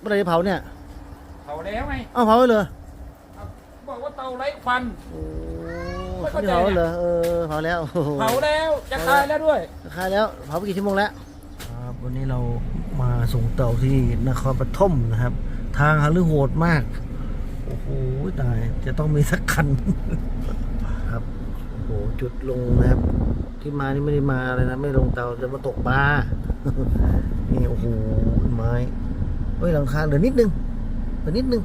เมื่อไหรจะเผาเนี่ยเผาแล้วไงอ้าวเผาเลยบอกว่าเตาไร้ควัน โอ้ไม่เข้าใจเผาเหรอเออเผาแล้วโอ้โห เผาแล้วจะตายแล้วด้วย คายแล้วเผาไปกี่ชั่วโมงแล้วครับวันนี้เรามาส่งเต่าที่นครปฐมนะครับ ทางหาลือโหดมาก โอ้โหตายจะต้องมีสักคัน ครับโอ้โหจุดลงนะครับ ที่มานี่ไม่ได้มาอะไรนะ ไม่ลงเตาจะมาตกปลา นี่โอ้โหไม้เฮ้ยหลังคาเหลือนิดนึงเหลือนิดนึง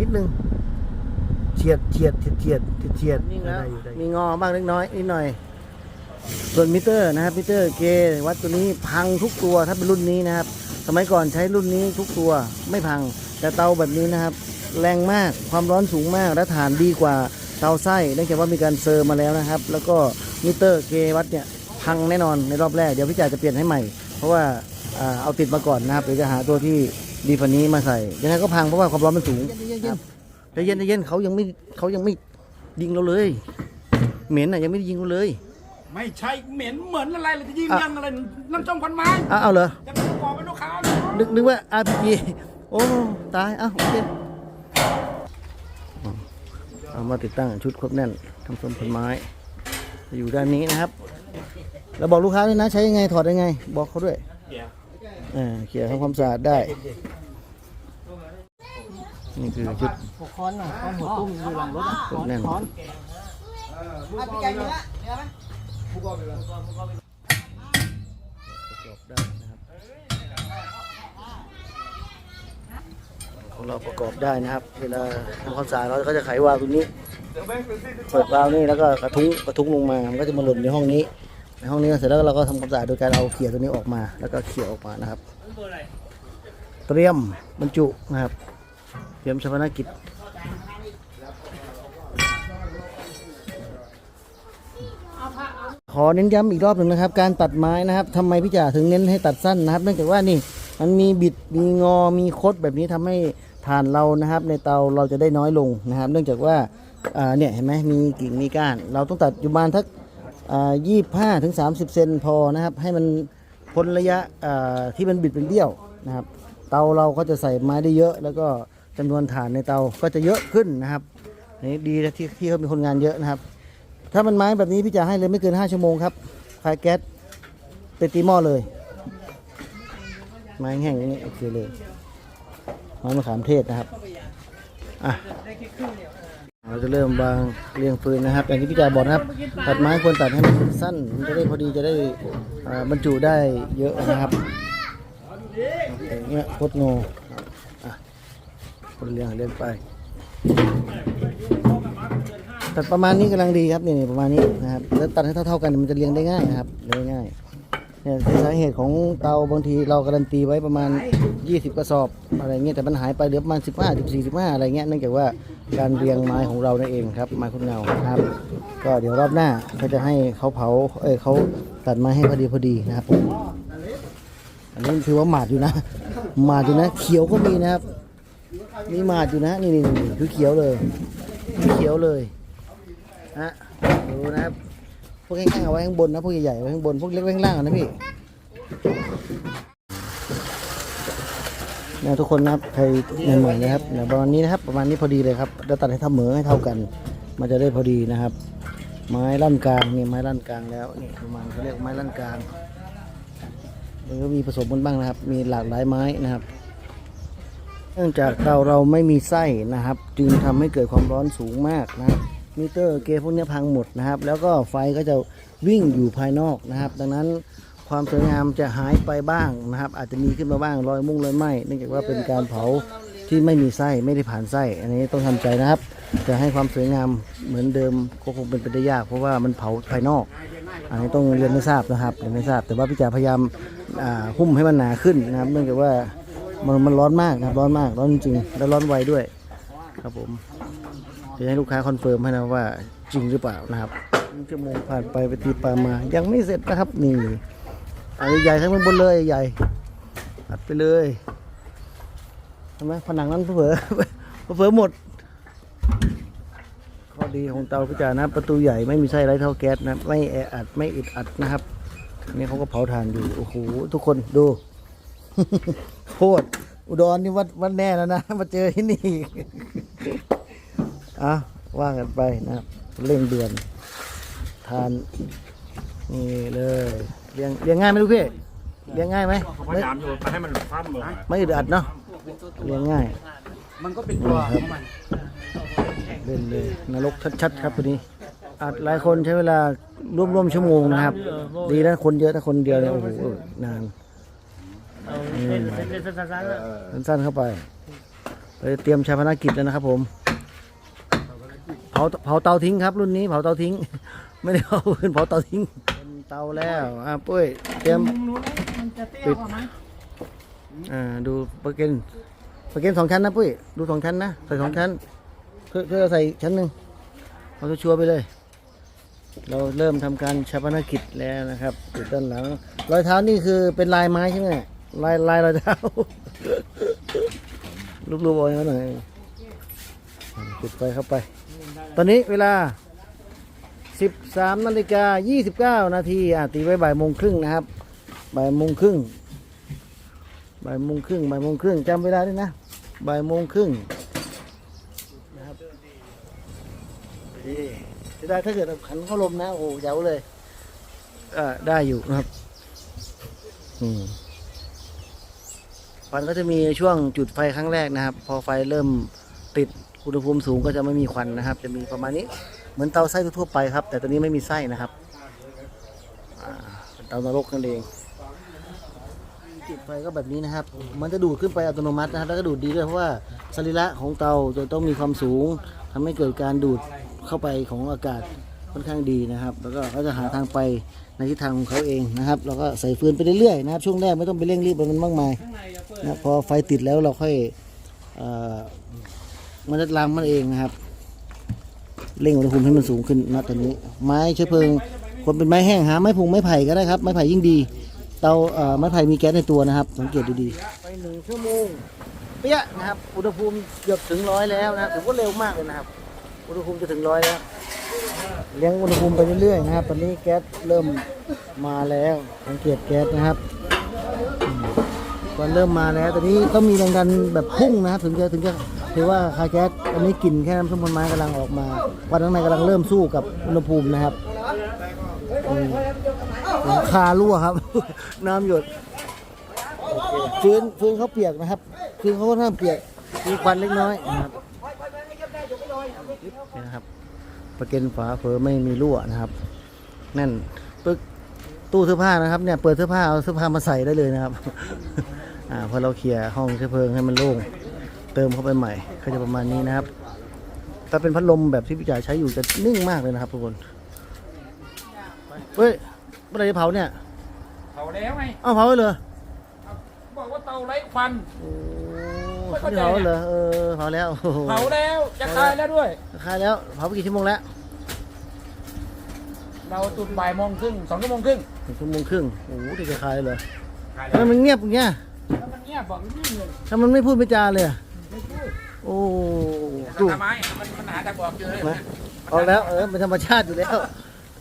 นิดนึงเฉียดเฉียดเฉียดเฉียดเฉียดได้อยู่ได้อยู่มีงอบ้างเล็กน้อยนิดหน่อย ส่วนมิเตอร์นะครับมิเตอร์เกวัดตัวนี้พังทุกตัวถ้าเป็นรุ่นนี้นะครับ สมัยก่อนใช้รุ่นนี้ทุกตัวไม่พัง แต่เตาแบบนี้นะครับ แรงมากความร้อนสูงมากและฐานดีกว่าเตาไส้เนื่องจากว่ามีการเซอร์มาแล้วนะครับ แล้วก็มิเตอร์เกวัดเนี่ยพังแน่นอนในรอบแรกเดี๋ยวพี่จ่าจะเปลี่ยนให้ใหม่ เพราะว่าอ่า เอาติดมาก่อนนะครับเดี๋ยวจะหาตัวที่ดีกว่านี้มาใส่ยังไงก็พังเพราะว่าความร้อนมันสูงครับใจเย็นใจเย็นเขายังไม่เขายังไม่ยิงเราเลย เหม็นอะยังไม่ได้ยิงเราเลย ไม่ใช่เหม็นเหมือนอะไรเลยจะยิงอะยังอะไรน้ำจมควันไม้อ้าวเอาเหรอจะไปบอกเป็นลูกค้าเลยนึกนึกว่า RPG โอ้ตายอ้าวโอเคเอามาติดตั้งชุดครบแน่นทำส้มผลไม้อยู่ด้านนี้นะครับ แล้วบอกลูกค้าด้วยนะใช้ยังไงถอดยังไง บอกเขาด้วยเออเขี่ยทำความสะอาดได้ นี่คือชุดหัวค้อนน่ะค้อนหัวตุ้มอยู่หลังรถครบแน่นค้อนอะพี่ไก่มีละเดี๋ยวไหมประกอบได้นะครับของเราประกอบได้นะครับเวลาทำความสะอาดเราก็จะไขวาล์วตรงนี้เปิดวาล์วนี่แล้วก็กระทุ้งกระทุ้งลงมามันก็จะมาหล่นในห้องนี้ ในห้องนี้เสร็จแล้วเราก็ทำความสะอาดโดยการเอาเขี่ยตัวนี้ออกมา แล้วก็เขี่ยออกมานะครับ เตรียมบรรจุนะครับ เตรียมชาปนกิจขอเน้นย้ำอีกรอบหนึ่งนะครับ การตัดไม้นะครับทำไมพี่จ่าถึงเน้นให้ตัดสั้นนะครับ เนื่องจากว่านี่มันมีบิดมีงอมีคดแบบนี้ทำให้ฐานเรานะครับ ในเตาเราจะได้น้อยลงนะครับ เนื่องจากว่าอ่าเนี่ยเห็นไหมมีกิ่งมีก้าน เราต้องตัดอยู่ประมาณทัก ยี่ห้าถึงสามสิบเซนพอนะครับ ให้มันพ้นระยะอ่าที่มันบิดเป็นเบี้ยวนะครับ เตาเราก็จะใส่ไม้ได้เยอะ แล้วก็จำนวนฐานในเตาก็จะเยอะขึ้นนะครับนี่ดีนะที่ที่เขามีคนงานเยอะนะครับ ถ้ามันไม้แบบนี้พี่จะให้เลยไม่เกิน5ชั่วโมงครับคลายแก๊สไปตีหม้อเลย ไม้แห้งอย่างนี้โอเคเลยไม้มะขามเทศนะครับอะ เราจะเริ่มวางเรียงฟืนนะครับ อย่างที่พี่จ่าบอกนะครับ ตัดไม้ควรตัดให้มันสั้นมันจะได้พอดีจะได้บรรจุได้เยอะนะครับอย่างเงี้ยโคตรโงครับอะคนเรียงเรียงไป ตัดประมาณนี้กำลังดีครับนี่ประมาณนี้นะครับแล้วตัดให้เท่าๆกันมันจะเรียงได้ง่ายนะครับเรียงง่าย เนี่ยเป็นสาเหตุของเตาบางทีเราการันตีไว้ประมาณ 20 กระสอบอะไรเงี้ยแต่มันหายไปเหลือประมาณ 15 14 15อะไรเงี้ยเนื่องจากว่าการเรียงไม้ของเรานั่นเองครับไม้คุณเงาครับ ก็เดี๋ยวรอบหน้าก็จะให้เขาเผาเอ้ยเขาตัดไม้ให้พอดีพอดีนะครับผมอันนี้ถือว่าหมาดอยู่นะ หมาดอยู่นะ เขียวก็มีนะครับ มีหมาดอยู่นะนี่นี่นี่คือเขียวเลยเขียวเลยฮะดูนะครับ พวกแห้งๆเอาไว้ข้างบนนะพวกใหญ่ๆไว้ข้างบนพวกเล็กไว้ข้างล่างนะพี่เนี่ยทุกคนนะครับใครใหม่ๆนะครับเนี่ยประมาณนี้นะครับ ประมาณนี้พอดีเลยครับเราตัดให้เท่าเหมือให้เท่ากัน มันจะได้พอดีนะครับ ไม้ลั่นกลางนี่ไม้ลั่นกลางแล้วนี่ประมาณเขาเรียกไม้ลั่นกลางมันก็มีผสมกันบ้างนะครับ มีหลากหลายไม้นะครับ เนื่องจากเตาเราไม่มีไส้นะครับ จึงทำให้เกิดความร้อนสูงมากนะครับ มิเตอร์เกพวกนี้พังหมดนะครับ แล้วก็ไฟก็จะวิ่งอยู่ภายนอกนะครับ ดังนั้นความสวยงามจะหายไปบ้างนะครับ อาจจะมีขึ้นมาบ้างรอยมุ่งรอยไหมเนื่องจากว่าเป็นการเผาที่ไม่มีไส้ไม่ได้ผ่านไส้ อันนี้ต้องทำใจนะครับ จะให้ความสวยงามเหมือนเดิมก็คงเป็นไปได้ยาก เพราะว่ามันเผาภายนอก อันนี้ต้องเรียนไม่ทราบนะครับเรียนไม่ทราบ แต่ว่าพี่จ๋าพยายามอ่าหุ้มให้มันหนาขึ้นนะครับ เนื่องจากว่ามันมันร้อนมากนะครับร้อนมากร้อนจริงแล้วร้อนไวด้วยครับผม จะให้ลูกค้าคอนเฟิร์มให้นะว่าจริงหรือเปล่านะครับชั่วโมงผ่านไปไปตีปลามา ยังไม่เสร็จนะครับนี่อันใหญ่ทั้งบนเลยใหญ่ตัดไปเลยใช่ไหมผนังนั้นเผลอเผลอหมด ข้อดีของเตาพิจารนะประตูใหญ่ไม่มีไส้ไร้เท่าแก๊สนะไม่แออัดไม่อึดอัดนะครับนี่เขาก็เผาถ่านอยู่โอ้โหทุกคนดูโคตรอุดรนี่วัดวัดแน่แล้วนะมาเจอที่นี่ อะว่ากันไปนะครับเร่งเดือนทานนี่เลยเลี้ยงเลี้ยงง่ายไหมลูกพี่เลี้ยงง่ายไหมพไม่ยายามอยู่มาให้มันฟั่มเลยไม่อึดอัดเนาะเลี้ยงง่าย มันก็เป็นตัวของมันเล่นเลยนรกชัดๆ ครับตัวนี้อัดหลายคนใช้เวลาร่วมร่วมๆชั่วโมงนะครับ ดีนะคนเยอะถ้าคนเดียวเนี่ยโอ้โหนานเอาเส้นเส้นเส้นสั้นๆแล้วสั้นๆเข้าไปไปเตรียมชาพนักกิจแล้วนะครับผมาเผาเตาทิ้งครับรุ่นนี้เผาเตาทิ้ง ไม่ได้เผาพื้นเผาเตาทิ้งเป็นเตาแล้วอะปุ้ยเตรียมมันจะเตี้ยกว่าไหมอ่าดูเปอร์เกนเปอร์เกนสองชั้นนะปุ้ยดูสองชั้นนะใส่สองชั้นเพื่อเพื่อใส่ชั้นหนึ่งเอาชัวร์ๆไปเลย เราเริ่มทำการชาปนกิจแล้วนะครับจุดด้านหลังรอยเท้านี่คือเป็นลายไม้ใช่ไหมลายลายรอยเท้าลูกๆบอยเขาหน่อยจุดไฟเข้าไป ตอนนี้เวลา 13นาฬิกา29 นาทีอะตีไว้บ่ายโมงครึ่งนะครับบ่ายโมงครึ่งบ่ายโมงครึ่งบ่ายโมงครึ่งจำเวลาด้วยนะบ่ายโมงครึ่งนะครับจะได้ถ้าเกิดขันเข้าลมนะ โอ้เจ๋วเลยเออได้อยู่นะครับอืมควันก็จะมีช่วงจุดไฟครั้งแรกนะครับ พอไฟเริ่มติด อุณหภูมิสูงก็จะไม่มีควันนะครับ จะมีประมาณนี้เหมือนเตาไส้ทั่วไปครับ แต่ตัวนี้ไม่มีไส้นะครับเป็นเตานรกนั่นเองจุดไฟก็แบบนี้นะครับ มันจะดูดขึ้นไปอัตโนมัตินะครับ แล้วก็ดูดดีด้วยเพราะว่าสรีระของเตาจะต้องมีความสูงทำให้เกิดการดูดเข้าไปของอากาศค่อนข้างดีนะครับ แล้วก็เขาจะหาทางไปในทิศทางของเขาเองนะครับแล้วก็ใส่ฟืนไปเรื่อยๆนะครับ ช่วงแรกไม่ต้องไปเร่งรีบมันมากมายนะพอไฟติดแล้วเราค่อย เมันจะลังมันเองนะครับเร่งอุณหภูมิให้มันสูงขึ้นณตอนนี้ ไม้เชื้อเพลิงคนเป็นไม้แห้งหาไม้พุงไม้ไผ่ก็ได้ครับไม้ไผ่ยิ่งดี เตาเอ่อไม้ไผ่มีแก๊สในตัวนะครับ สังเกตดูดีไปหนึ่งชั่วโมงเปี้ยนะครับอุณหภูมิเกือบถึงร้อยแล้วนะถือว่าเร็วมากเลยนะครับ อุณหภูมิจะถึงร้อยแล้วเลี้ยงอุณหภูมิไปเรื่อยๆนะครับ ตอนนี้แก๊สเริ่มมาแล้วสังเกตแก๊สนะครับอืมตอนเริ่มมาแล้วตอนนี้ต้องมีแรงดันแบบพุ่งนะครับถึงจะถึงจะ ถือว่าคาแก๊สอันนี้กลิ่นแค่น้ำส้มผลไม้กำลังออกมาควันข้างในกำลังเริ่มสู้กับอุณหภูมินะครับหลังคารั่วครับ น้ำหยดฟื้นฟื้นเขาเปียกนะครับฟืนเขาค่อนข้างเปียกมีควันเล็กน้อยนะครับนี่นะครับประเก็นฝาเฟอไม่มีรั่วนะครับแน่นปึ๊กตู้เสื้อผ้านะครับเนี่ยเปิดเสื้อผ้าเอาเสื้อผ้ามาใส่ได้เลยนะครับ อ่าพอเราเคลียร์ห้องเชื้อเพลิงให้มันโล่ง เติมเข้าไปใหม่ก็จะประมาณนี้นะครับ ถ้าเป็นพัดลมแบบที่พี่จ่ายใช้อยู่จะนิ่งมากเลยนะครับทุกคนเฮ้ยเมื่อไหรจะเผาเนี่ยเผาแล้วไงเอาเผาเลยบอกว่าเตาไร้ควันโอ้ไม่เข้าใจเผาเลยเออเผาแล้วโอ้โหเผาแล้วจะคลายแล้วด้วยคายแล้วเผาไปกี่ชั่วโมงแล้วเราจุดบ่ายโมงครึ่งสองชั่วโมงครึ่งหนึ่งชั่วโมงครึ่งโอ้โหจะจะคายเลยคลายทำไมมันเงียบอย่างเงี้ยแล้วมันเงียบบอกนิ่งเลยถ้ามันไม่พูดไม่จาเลยอะ โอ้ตู้ทำไมมันมันหาทางบอกเจอเลยนะเอาแล้วเออเป็นธรรมชาติอยู่แล้ว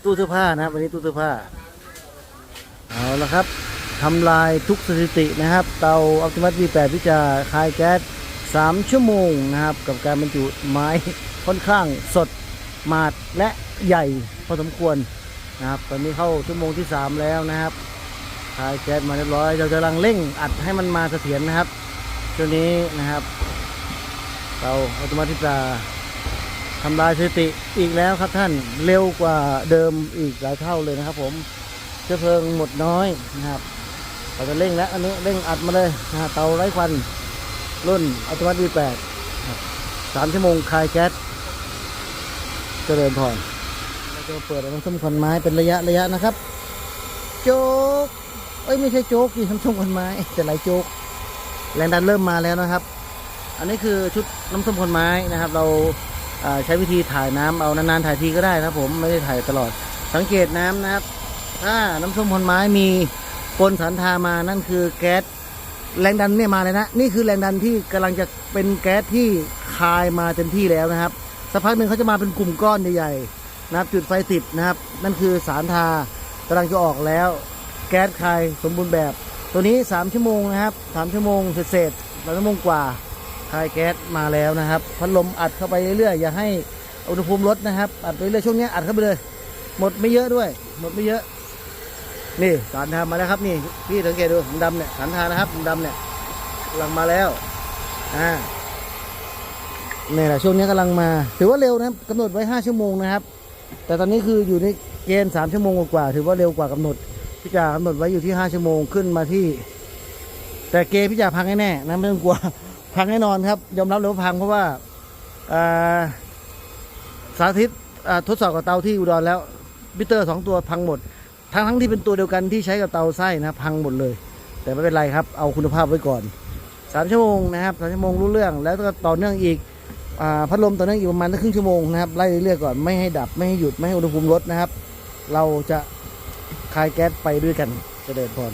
ตู้เสื้อผ้านะครับวันนี้ตู้เสื้อผ้าเอาละครับทำลายทุกสถิตินะครับ เตาอัลติมัต V8 ที่จะคายแก๊ส3 ชั่วโมงนะครับ กับการบรรจุไม้ค่อนข้างสดหมาดและใหญ่พอสมควรนะครับ ตอนนี้เข้าชั่วโมงที่ 3 แล้วนะครับคายแก๊สมาเรียบร้อยเราจะกำลังเร่งอัดให้มันมาเสถียรนะครับช่วงนี้นะครับ เตาอัติมัตที่จะทำลายสถิติอีกแล้วครับท่านเร็วกว่าเดิมอีกหลายเท่าเลยนะครับ ผมเชื้อเพลิงหมดน้อยนะครับเราจะเร่งแล้วอันนี้เร่งอัดมาเลยนะเตาไร้ควันรุ่นอัตโนมัติ V8 ครับสามชั่วโมงคลายแก๊สเจริญพรเราจะเปิดน้ำส้มควันไม้เป็นระยะระยะนะครับ โจ๊กเอ้ยไม่ใช่โจ๊กดิน้ำส้มควันไม้แต่หลายโจ๊กแรงดันเริ่มมาแล้วนะครับ อันนี้คือชุดน้ำส้มคนไม้นะครับ เราใช้วิธีถ่ายน้ำเอานานๆถ่ายทีก็ได้นะครับ ผมไม่ได้ถ่ายตลอด สังเกตน้ำนะครับ ถ้าน้ำส้มผลไม้มีปนสันทามานั่นคือแก๊สแรงดันเนี่ยมาเลยนะ นี่คือแรงดันที่กำลังจะเป็นแก๊สที่คายมาเต็มที่แล้วนะครับสักพักหนึ่งเขาจะมาเป็นกลุ่มก้อนใหญ่ๆนะครับ จุดไฟติดนะครับ นั่นคือสารทากำลังจะออกแล้ว แก๊สคายสมบูรณ์แบบ ตัวนี้ 3 ชั่วโมงนะครับ3ชั่วโมงเสร็จๆสามชั่วโมงกว่า คายแก๊สมาแล้วนะครับพัดลมอัดเข้าไปเรื่อยๆอย่าให้อุณหภูมิลดนะครับ อัดไปเรื่อยช่วงนี้อัดเข้าไปเลย หมดไม่เยอะด้วย หมดไม่เยอะ นี่สารทามาแล้วครับนี่พี่สังเกตดูดำเนี่ยสารทานะครับดำเนี่ยกำลังมาแล้วอ่าเนี่ยแหละช่วงนี้กำลังมา ถือว่าเร็วนะครับกำหนดไว้ 5 ชั่วโมงนะครับ แต่ตอนนี้คืออยู่ในเกณฑ์3ชั่วโมงกว่าถือว่าเร็วกว่ากำหนดพี่จ่ากำหนดไว้อยู่ที่ 5 ชั่วโมงขึ้นมาที่ แต่เกณฑ์พี่จ่าพังแน่ๆนะไม่ต้องกลัว พังแน่นอนครับ ยอมรับเลยว่าพังเพราะว่าสาธิตทดสอบกับเตาที่อุดรแล้วมิเตอร์สองตัวพังหมด ทั้งทั้งที่เป็นตัวเดียวกันที่ใช้กับเตาไส้นะพังหมดเลย แต่ไม่เป็นไรครับ เอาคุณภาพไว้ก่อนสามชั่วโมงนะครับสามชั่วโมงรู้เรื่องแล้วก็ต่อเนื่องอีกอพัดลมต่อเนื่องอีกประมาณครึ่งชั่วโมงนะครับไล่เรื่อยๆก่อนไม่ให้ดับไม่ให้หยุดไม่ให้อุณหภูมิลดนะครับ เราจะคลายแก๊สไปด้วยกันเจริญพร